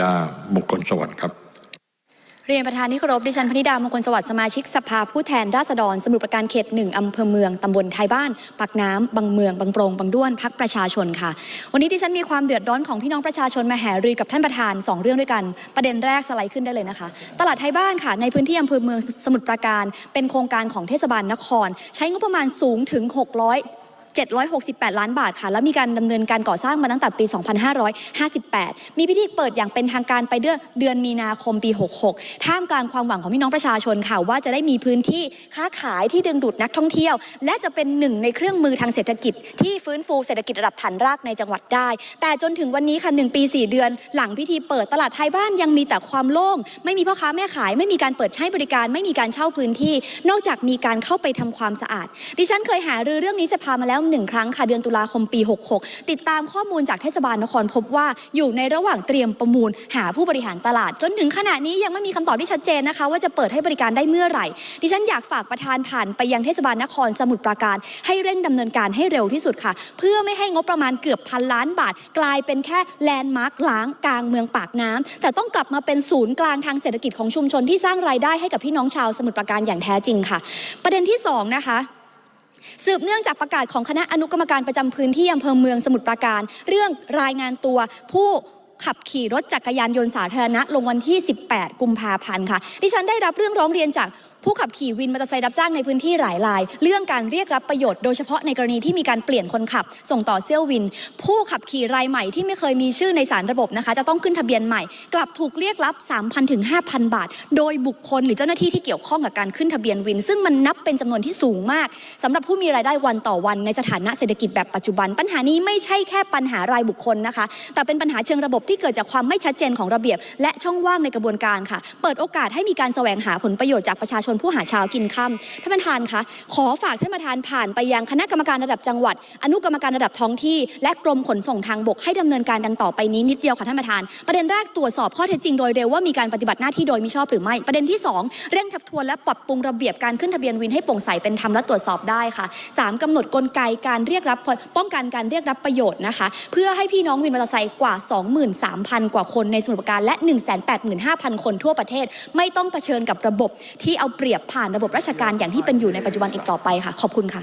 ดามงคลสวัสดิ์ครับ เรียนประธานที่เคารพดิฉันพนิดามงคลสวัสดิ์สมาชิกสภาผู้แทนราษฎร สมุทรปราการเขตหนึ่งอำเภอเมืองตำบลไทยบ้านปากน้ำบางเมืองบางโปรงบางด้วนพักประชาชนค่ะ วันนี้ดิฉันมีความเดือดร้อนของพี่น้องประชาชนมาแห่รือกับท่านประธานสองเรื่องด้วยกัน ประเด็นแรกสไลด์ขึ้นได้เลยนะคะ ตลาดไทยบ้านค่ะ ในพื้นที่อำเภอเมืองสมุทรปราการ เป็นโครงการของเทศบาลนคร ใช้งบประมาณสูงถึง 600 768 ล้านบาทค่ะ แล้วมีการดำเนินการก่อสร้างมาตั้งแต่ปี 2558 มีพิธีเปิดอย่างเป็นทางการไปเดือนมีนาคมปี 66 ท่ามกลางความหวังของพี่น้องประชาชนค่ะ ว่าจะได้มีพื้นที่ค้าขายที่ดึงดูดนักท่องเที่ยว และจะเป็นหนึ่งในเครื่องมือทางเศรษฐกิจ ที่ฟื้นฟูเศรษฐกิจระดับฐานรากในจังหวัดได้ แต่จนถึงวันนี้ค่ะหนึ่งปี 4 เดือน หลังพิธีเปิดตลาดไทยบ้านยังมีแต่ความโล่ง ไม่มีพ่อค้าแม่ขาย ไม่มีการเปิดให้บริการ ไม่มีการเช่าพื้นที่ นอกจากมีการเข้าไปทำความสะอาด ดิฉันเคยหารือเรื่องนี้สภามาแล้วหนึ่งครั้งค่ะเดือนตุลาคมปี 66 ติดตามข้อมูลจากเทศบาลนครพบว่าอยู่ในระหว่างเตรียมประมูล หาผู้บริหารตลาด จนถึงขณะนี้ยังไม่มีคำตอบที่ชัดเจนนะคะ ว่าจะเปิดให้บริการได้เมื่อไหร่ ดิฉันอยากฝากประธานผ่านไปยังเทศบาลนครสมุทรปราการให้เร่งดำเนินการให้เร็วที่สุดค่ะ เพื่อไม่ให้งบประมาณเกือบพันล้านบาท กลายเป็นแค่แลนด์มาร์คล้างกลางเมืองปากน้ำแต่ต้องกลับมาเป็นศูนย์กลางทางเศรษฐกิจของชุมชนที่สร้างรายได้ให้กับพี่น้องชาวสมุทรปราการอย่างแท้จริงค่ะ ประเด็นที่สองนะคะ สืบเนื่องจากประกาศของคณะอนุกรรมการประจำพื้นที่อำเภอเมืองสมุทรปราการ เรื่องรายงานตัวผู้ขับขี่รถจักรยานยนต์สาธารณะลงวันที่ 18 กุมภาพันธ์ค่ะ ดิฉันได้รับเรื่องร้องเรียนจาก ผู้ขับขี่วินมอเตอร์ไซค์รับจ้างในพื้นที่หลายราย เรื่องการเรียกรับประโยชน์โดยเฉพาะในกรณีที่มีการเปลี่ยนคนขับ ส่งต่อเซี่ยววิน ผู้ขับขี่รายใหม่ที่ไม่เคยมีชื่อในสารระบบนะคะ จะต้องขึ้นทะเบียนใหม่ กลับถูกเรียกรับ 3,000ถึง5,000 บาท โดยบุคคลหรือเจ้าหน้าที่ที่เกี่ยวข้องกับการขึ้นทะเบียนวิน ซึ่งมันนับเป็นจำนวนที่สูงมากสำหรับผู้มีรายได้วันต่อวันในสถานะเศรษฐกิจแบบปัจจุบัน ปัญหานี้ไม่ใช่แค่ปัญหารายบุคคลนะคะ แต่เป็นปัญหาเชิงระบบที่เกิดจากความไม่ชัดเจนของระเบียบ และช่องว่างในกระบวนการค่ะ เปิดโอกาสให้มีการแสวงหาผลประโยชน์จากประชาชนผู้หาเช้ากินค่ำท่านประธานคะขอฝากท่านประธานผ่านไปยังคณะกรรมการระดับจังหวัด อนุกรรมการระดับท้องที่ และกรมขนส่งทางบกให้ดำเนินการดังต่อไปนี้นิดเดียวค่ะท่านประธาน ประเด็นแรกตรวจสอบข้อเท็จจริงโดยเร็วว่ามีการปฏิบัติหน้าที่โดยมิชอบหรือไม่ประเด็นที่สองเร่งทบทวนและปรับปรุงระเบียบการขึ้นทะเบียนวินให้โปร่งใสเป็นธรรมและตรวจสอบได้ค่ะสามกำหนดกลไกการเรียกรับป้องกันการเรียกรับประโยชน์นะคะ เพื่อให้พี่น้องวินมอเตอร์ไซค์กว่า 23,000 กว่าคนในสมุทรปราการและ 185,000 คนทั่วประเทศ ไม่ต้องเผชิญกับระบบที่เอาเปรียบผ่านระบบราชการอย่างที่เป็นอยู่ในปัจจุบันอีกต่อไปค่ะ ขอบคุณค่ะ